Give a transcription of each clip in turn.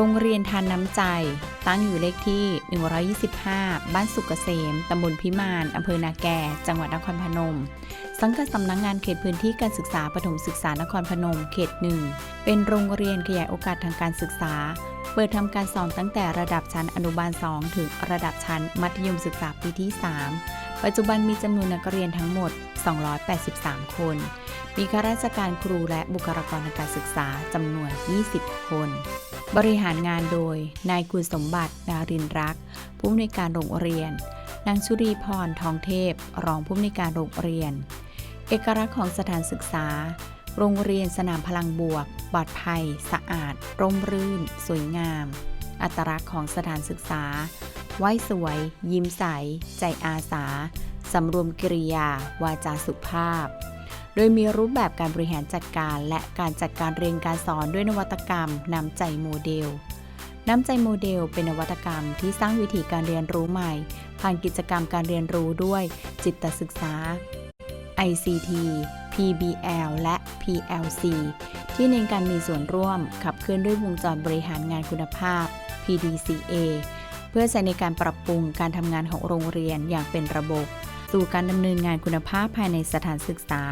โรงเรียนทานน้ำใจ ตั้งอยู่เลขที่ 125 บ้านสุกเกษม ตำบลพิมานอำเภอนาแกจังหวัดนครพนม สังกัดสำนักงงานเขตพื้นที่การศึกษาปฐมศึกษานครพนม เขตหนึ่ง เป็นโรงเรียนขยายโอกาสทางการศึกษา เปิดทำการสอนตั้งแต่ระดับชั้นอนุบาล 2 ถึงระดับชั้นมัธยมศึกษาปีที่ 3 ปัจจุบันมีจำนวนนักเรียนทั้งหมด 283 คน มีข้าราชการครูและบุคลากรทางการศึกษาจำนวน 20 คน บริหารงานโดย นายคุณสมบัติดารินรัก ผู้อำนวยการโรงเรียน นางชุรีพรทองเทพ รองผู้อำนวยการโรงเรียน เอกลักษณ์ของสถานศึกษา โรงเรียนสนามพลังบวก ปลอดภัย สะอาด ร่มรื่น สวยงาม อัตลักษณ์ของสถานศึกษาไหว้สวย ยิ้มใส ใจอาสา สำรวมกิริยา วาจาสุภาพ โดยมีรูปแบบการบริหารจัดการ และการจัดการเรียนการสอนด้วยนวัตกรรมนำใจโมเดลน้ำใจโมเดลเป็นนวัตกรรมที่สร้างวิธีการเรียนรู้ใหม่ ผ่านกิจกรรมการเรียนรู้ด้วยจิตศึกษา ICT PBL และ PLC ที่เน้นการมีส่วนร่วมขับเคลื่อนด้วยวงจรบริหารงานคุณภาพ PDCA เพื่อใช้ในการปรับปรุงการทำงานของโรงเรียนอย่างเป็นระบบ สู่การดำเนินงานคุณภาพภายในสถานศึกษา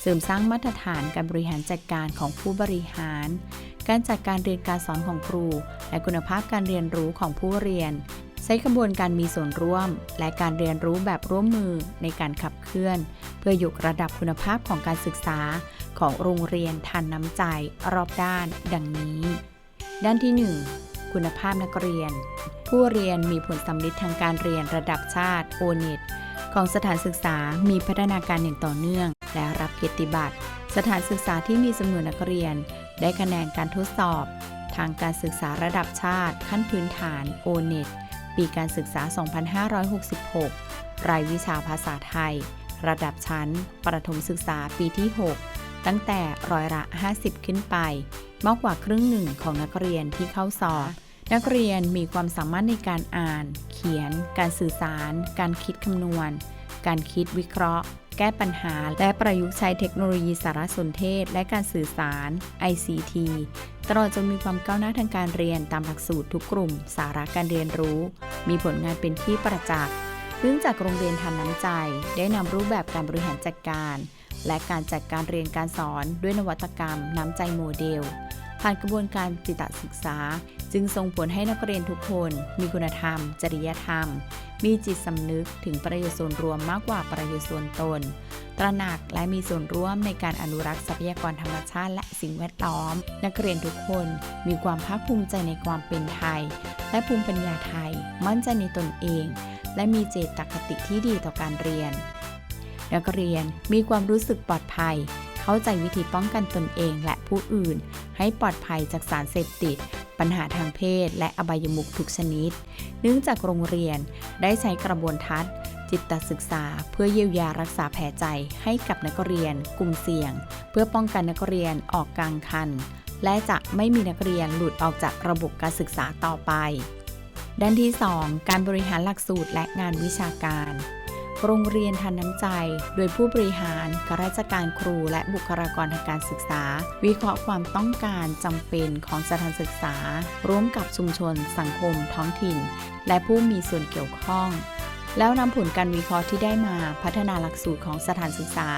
เสริมสร้างมาตรฐานการบริหารจัดการของผู้บริหาร การจัดการเรียนการสอนของครู และคุณภาพการเรียนรู้ของผู้เรียน ใช้กระบวนการมีส่วนร่วม และการเรียนรู้แบบร่วมมือในการขับเคลื่อน เพื่อยกระดับคุณภาพของการศึกษาของโรงเรียนทันน้ำใจรอบด้าน ดังนี้ ด้านที่ 1 คุณภาพนักเรียน ผู้เรียนมีผลสำลิดทางการเรียนระดับชาติโอเน็ต ของสถานศึกษามีพัฒนาการอย่างต่อเนื่อง และรับเกียรติบัตร สถานศึกษาที่มีจำนวนนักเรียน ได้คะแนนการทดสอบ ทางการศึกษาระดับชาติ ขั้นพื้นฐานโอเน็ตปีการศึกษา 2566 รายวิชาภาษาไทย ระดับชั้น ประถมศึกษาปีที่ 6 ตั้งแต่ร้อยละ 50 ขึ้นไป มากกว่าครึ่งหนึ่งของนักเรียนที่เข้าสอบ นักเรียนมีความสามารถในการอ่าน เขียน การสื่อสาร การคิดคำนวณ การคิดวิเคราะห์ แก้ปัญหา และประยุกต์ใช้เทคโนโลยีสารสนเทศ และการสื่อสาร ICT ตลอดจนมีความก้าวหน้าทางการเรียนตามหลักสูตรทุกกลุ่ม สาระการเรียนรู้ มีผลงานเป็นที่ประจักษ์เนื่องจากโรงเรียนทานน้ำใจ ได้นำรูปแบบการบริหารจัดการ และการจัดการเรียนการสอนด้วยนวัตกรรม น้ำใจโมเดลผ่านกระบวนการจิตศึกษา จึงส่งผลให้นักเรียนทุกคนมีคุณธรรม จริยธรรม มีจิตสำนึกถึงประโยชน์ส่วนรวมมากกว่าประโยชน์ส่วนตน ตระหนักและมีส่วนร่วมในการอนุรักษ์ทรัพยากรธรรมชาติและสิ่งแวดล้อม นักเรียนทุกคนมีความภาคภูมิใจในความเป็นไทย และภูมิปัญญาไทย มั่นใจในตนเอง และมีเจตคติที่ดีต่อการเรียน นักเรียนมีความรู้สึกปลอดภัย เข้าใจวิธีป้องกันตนเองและผู้อื่น ให้ปลอดภัยจากสารเสพติด ปัญหาทางเพศ และอบายมุขทุกชนิด เนื่องจากโรงเรียนได้ใช้กระบวนทัศน์ จิตศึกษา เพื่อเยียวยารักษาแผลใจให้กับนักเรียน กลุ่มเสี่ยง เพื่อป้องกันนักเรียนออกกลางคัน และจะไม่มีนักเรียนหลุดออกจากระบบการศึกษาต่อไป ด้านที่ 2 การบริหารหลักสูตรและงานวิชาการ โรงเรียนทันน้ำใจ โดยผู้บริหารข้าราชการครูและบุคลากรทางการศึกษา วิเคราะห์ความต้องการจำเป็นของสถานศึกษา ร่วมกับชุมชน สังคม ท้องถิ่น และผู้มีส่วนเกี่ยวข้อง แล้วนำผลการวิเคราะห์ที่ได้มาพัฒนาหลักสูตรของสถานศึกษา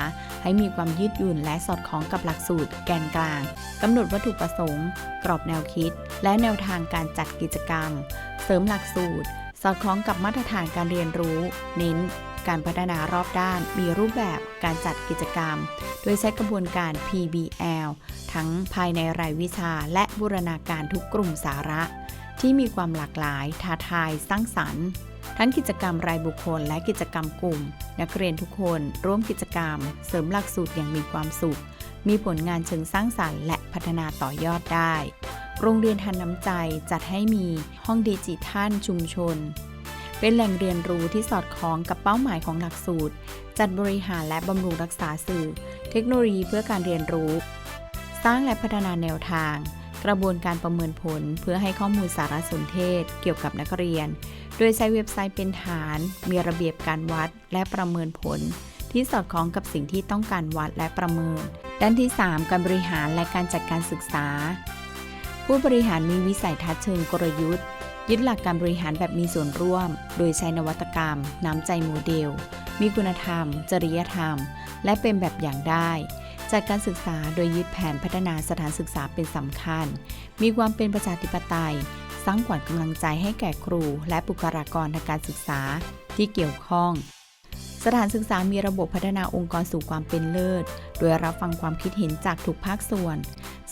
ให้มีความยืดหยุ่นและสอดคล้องกับหลักสูตร แกนกลางกำหนดวัตถุประสงค์ กรอบแนวคิด และแนวทางการจัดกิจกรรม เสริมหลักสูตรสอดคล้องกับมาตรฐานการเรียนรู้ เน้น การพัฒนารอบด้าน มีรูปแบบการจัดกิจกรรม โดยใช้กระบวนการ PBL ทั้งภายในรายวิชาและบูรณาการทุกกลุ่มสาระ ที่มีความหลากหลาย ท้าทาย สร้างสรรค์ ทั้งกิจกรรมรายบุคคล และกิจกรรมกลุ่ม นักเรียนทุกคน ร่วมกิจกรรม เสริมหลักสูตรอย่างมีความสุข มีผลงานเชิงสร้างสรรค์ และพัฒนาต่อยอดได้ โรงเรียนทันน้ำใจจัดให้มีห้องดิจิทัลชุมชน เป็นแหล่งเรียนรู้ที่สอดคล้องกับเป้าหมายของหลักสูตร จัดบริหารและบำรุงรักษาสื่อ เทคโนโลยีเพื่อการเรียนรู้ สร้างและพัฒนาแนวทาง กระบวนการประเมินผลเพื่อให้ข้อมูลสารสนเทศ เกี่ยวกับนักเรียน โดยใช้เว็บไซต์เป็นฐาน มีระเบียบการวัดและประเมินผล ที่สอดคล้องกับสิ่งที่ต้องการวัดและประเมิน ด้านที่ 3 การบริหารและการจัดการศึกษาผู้บริหารมีวิสัยทัศน์เชิงกลยุทธ์ ยึดหลักการบริหารแบบมีส่วนร่วม โดยใช้นวัตกรรม น้ำใจโมเดล มีคุณธรรม จริยธรรม และเป็นแบบอย่างได้จัดการศึกษาโดยยึดแผนพัฒนาสถานศึกษาเป็นสำคัญ มีความเป็นประชาธิปไตย สร้างขวัญกำลังใจให้แก่ครู และบุคลากรทางการศึกษาที่เกี่ยวข้อง สถานศึกษามีระบบพัฒนาองค์กรสู่ความเป็นเลิศ โดยรับฟังความคิดเห็นจากทุกภาคส่วน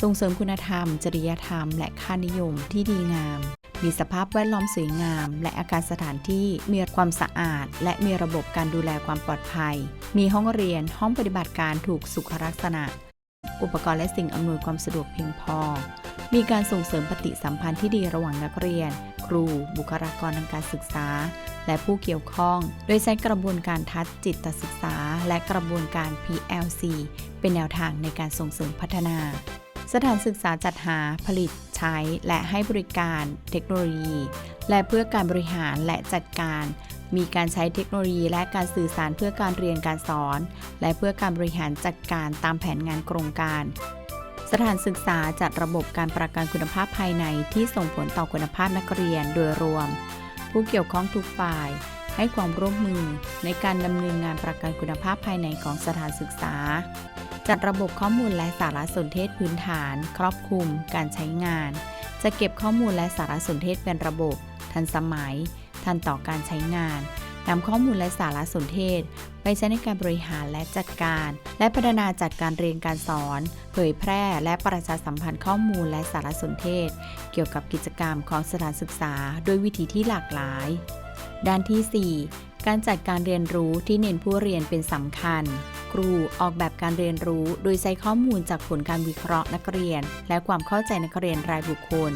ส่งเสริมคุณธรรม จริยธรรม และค่านิยมที่ดีงาม มีสภาพแวดล้อมสวยงาม และอาคารสถานที่มีความสะอาด และมีระบบการดูแลความปลอดภัย มีห้องเรียนห้องปฏิบัติการถูกสุขลักษณะ อุปกรณ์และสิ่งอำนวยความสะดวกเพียงพอ มีการส่งเสริมปฏิสัมพันธ์ที่ดีระหว่างนักเรียน ครู บุคลากรทางการศึกษา และผู้เกี่ยวข้อง โดยใช้กระบวนการทัศจิตศึกษา และกระบวนการ PLC เป็นแนวทางในการส่งเสริมพัฒนา สถานศึกษาจัดหาผลิตใช้และให้บริการเทคโนโลยี และเพื่อการบริหารและจัดการ มีการใช้เทคโนโลยีและการสื่อสารเพื่อการเรียนการสอน และเพื่อการบริหารจัดการตามแผนงานโครงการ สถานศึกษาจัดระบบการประกันคุณภาพภายในที่ส่งผลต่อคุณภาพนักเรียนโดยรวม ผู้เกี่ยวข้องทุกฝ่ายให้ความร่วมมือในการดำเนินงานประกันคุณภาพภายในของสถานศึกษา จัดระบบข้อมูลและสารสนเทศพื้นฐาน ครอบคลุม การใช้งาน จะเก็บข้อมูลและสารสนเทศเป็นระบบ ทันสมัย ทันต่อการใช้งานนำข้อมูลและสารสนเทศ ไปใช้ในการบริหารและจัดการ และพัฒนาจัดการเรียนการสอน เผยแพร่และประชาสัมพันธ์ข้อมูลและสารสนเทศ เกี่ยวกับกิจกรรมของสถานศึกษาโดยวิธีที่หลากหลาย ด้านที่ 4 การจัดการเรียนรู้ที่เน้นผู้เรียนเป็นสำคัญ ครูออกแบบการเรียนรู้ โดยใช้ข้อมูลจากผลการวิเคราะห์นักเรียน และความเข้าใจนักเรียนรายบุคคล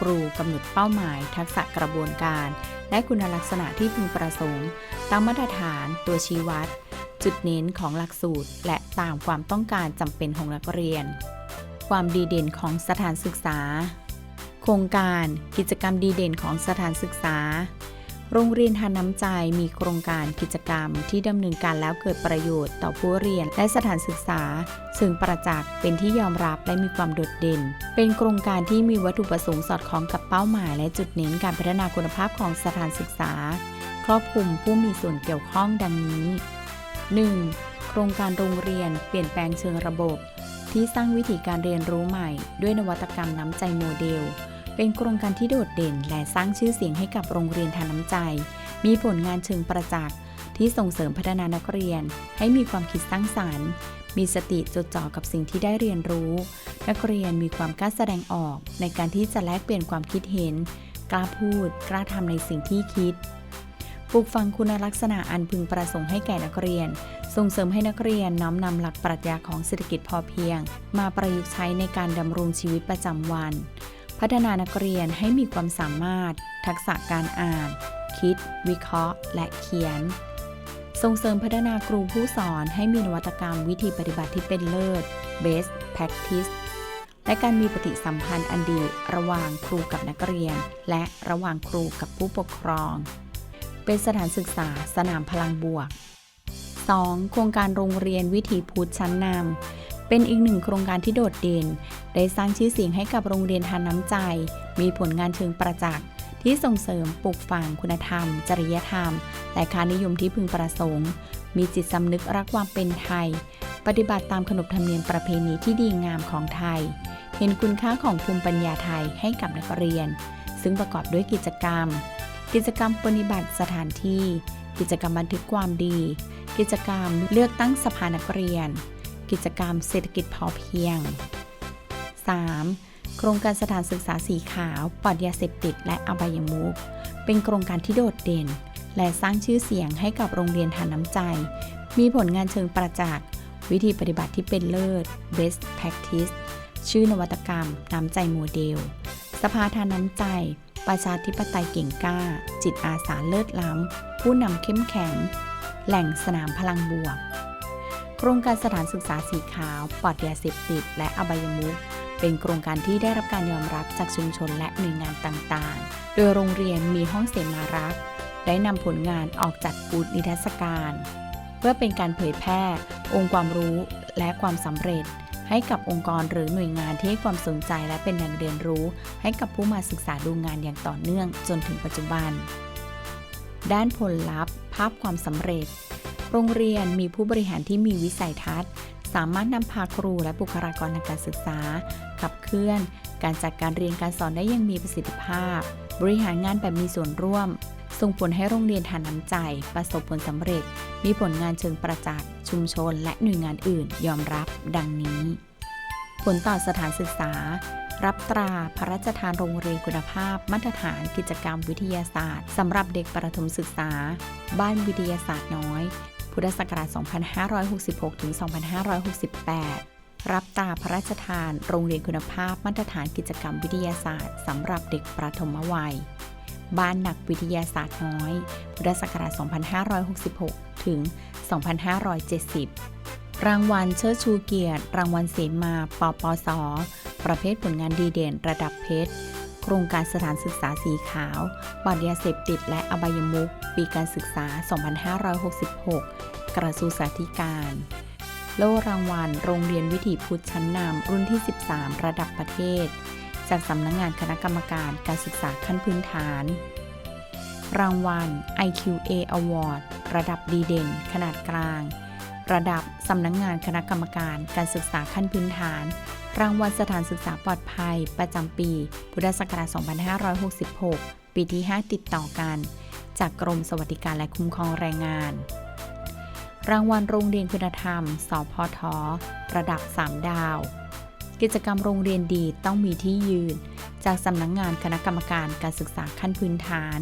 ครูกำหนดเป้าหมาย ทักษะกระบวนการ และคุณลักษณะที่พึงประสงค์ตามมาตรฐาน ตัวชี้วัด จุดเน้นของหลักสูตร และตามความต้องการจำเป็นของนักเรียน ความดีเด่นของสถานศึกษา โครงการ กิจกรรมดีเด่นของสถานศึกษา โรงเรียนทานน้ำใจมีโครงการกิจกรรมที่ดำเนินการแล้วเกิดประโยชน์ต่อผู้เรียนและสถานศึกษา ซึ่งประจักษ์เป็นที่ยอมรับและมีความโดดเด่น เป็นโครงการที่มีวัตถุประสงค์สอดคล้องกับเป้าหมาย และจุดเน้นการพัฒนาคุณภาพของสถานศึกษา ครอบคลุมผู้มีส่วนเกี่ยวข้องดังนี้ 1. โครงการโรงเรียนเปลี่ยนแปลงเชิงระบบ ที่สร้างวิธีการเรียนรู้ใหม่ ด้วยนวัตกรรมน้ำใจโมเดล เป็นโครงการที่โดดเด่นและสร้างชื่อเสียงให้กับโรงเรียนทานน้ำใจ มีผลงานเชิงประจักษ์ที่ส่งเสริมพัฒนานักเรียน ให้มีความคิดสร้างสรรค์ มีสติจดจ่อกับสิ่งที่ได้เรียนรู้ นักเรียนมีความกล้าแสดงออก ในการที่จะแลกเปลี่ยนความคิดเห็น กล้าพูด กล้าทำในสิ่งที่คิดปลูกฝังคุณลักษณะอันพึงประสงค์ให้แก่นักเรียน ส่งเสริมให้นักเรียนน้อมนำหลักปรัชญาของเศรษฐกิจพอเพียง มาประยุกต์ใช้ในการดำรงชีวิตประจำวัน พัฒนานักเรียนให้มีความสามารถ ทักษะการอ่าน คิด วิเคราะห์ และเขียน ส่งเสริมพัฒนาครูผู้สอนให้มีนวัตกรรมวิธีปฏิบัติที่เป็นเลิศ best practice และการมีปฏิสัมพันธ์อันดีระหว่างครูกับนักเรียน และระหว่างครูกับผู้ปกครอง เป็นสถานศึกษาสนามพลังบวก 2. โครงการโรงเรียนวิถีพุทธชั้นนำ เป็นอีกหนึ่งโครงการที่โดดเด่น ได้สร้างชื่อเสียงให้กับโรงเรียนทานน้ำใจ มีผลงานเชิงประจักษ์ที่ส่งเสริมปลูกฝังคุณธรรม จริยธรรม และค่านิยมที่พึงประสงค์ มีจิตสำนึกรักความเป็นไทย ปฏิบัติตามขนบธรรมเนียมประเพณีที่ดีงามของไทย เห็นคุณค่าของภูมิปัญญาไทยให้กับนักเรียน ซึ่งประกอบด้วยกิจกรรม กิจกรรมปฏิบัติสถานที่ กิจกรรมบันทึกความดี กิจกรรมเลือกตั้งสภานักเรียน กิจกรรมเศรษฐกิจพอเพียง 3. โครงการสถานศึกษาสีขาวปลอดยาเสพติดและอบายมุขเป็นโครงการที่โดดเด่น และสร้างชื่อเสียงให้กับโรงเรียนทานน้ำใจ มีผลงานเชิงประจักษ์วิธีปฏิบัติที่เป็นเลิศ best practice ชื่อนวัตกรรม น้ำใจโมเดล สภาทานน้ำใจ ประชาธิปไตยเก่งกล้า จิตอาสาเลิศล้ำ ผู้นำเข้มแข็ง แหล่งสนามพลังบวก ครงการสถานศึกษาสีขาวปลอดยาเสพติด และอบายมุขเป็นโครงการที่ได้รับการยอมรับจากชุมชนและหน่วยงานต่างๆ โดยโรงเรียนมีห้องเสมารักษ์ได้นำผลงานออกจัดบูธนิทรรศการ เพื่อเป็นการเผยแพร่ องค์ความรู้และความสำเร็จใให้กับองค์กรหรือหน่วยงานที่ให้ความสนใจและเป็นแหล่งเรียนรู้ ให้กับผู้มาศึกษาดูงานอย่างต่อเนื่องจนถึงปัจจุบัน ด้านผลลัพธ์ ภาพความสำเร็จ โรงเรียนมีผู้บริหารที่มีวิสัยทัศน์ สามารถนำพาครูและบุคลากรทางการศึกษา ขับเคลื่อน การจัดการเรียนการสอนได้อยังมีประสิทธิภาพ บริหารงานแบบมีส่วนร่วม ส่งผลให้โรงเรียนทานน้ำใจ ประสบผลสำเร็จ มีผลงานเชิงประจักษ์ ชุมชน และหน่วยงานอื่น ยอมรับ ดังนี้ ผลต่อสถานศึกษา รับตราพระราชทานโรงเรียนคุณภาพ มาตรฐาน กิจกรรมวิทยาศาสตร์สำหรับเด็กประถมศึกษา บ้านวิทยาศาสตร์น้อย พุทธศักราช 2566 ถึง 2568 รับตราพระราชทาน โรงเรียนคุณภาพมาตรฐานกิจกรรมวิทยาศาสตร์สำหรับเด็กประถมวัย บ้านหนักวิทยาศาสตร์น้อย พุทธศักราช 2566 ถึง 2570 รางวัลเชิดชูเกียรติ รางวัลเสมา ปปส ประเภทผลงานดีเด่น ระดับเพชร โครงการสถานศึกษาสีขาวปราบยาเสพติดและอบายมุขปีการศึกษา 2566 กระทรวงสาธิการ โล่รางวัล โรงเรียนวิถีพุทธชั้นนำรุ่นที่ 13 ระดับประเทศ จากสำนักงงานคณะกรรมการการศึกษาขั้นพื้นฐาน รางวัล IQA Award ระดับดีเด่น ขนาดกลาง ระดับสำนักงงานคณะกรรมการการศึกษาขั้นพื้นฐาน รางวัลสถานศึกษาปลอดภัย ประจำปี พุทธศักราช 2566 ปีที่ 5 ติดต่อกัน จากกรมสวัสดิการและคุ้มครองแรงงาน รางวัลโรงเรียนคุณธรรม สพท ระดับ 3 ดาว กิจกรรมโรงเรียนดีต้องมีที่ยืน จากสำนักงงานคณะกรรมการการศึกษาขั้นพื้นฐาน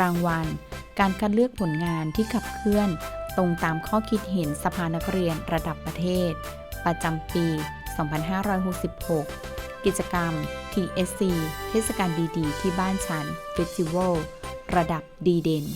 รางวัล การคัดเลือกผลงานที่ขับเคลื่อน ตรงตามข้อคิดเห็นสภานักเรียนระดับประเทศ ประจำปี 2566 กิจกรรม TSC เทศกาลดีๆ ที่บ้านฉัน Festival ระดับดีเด่น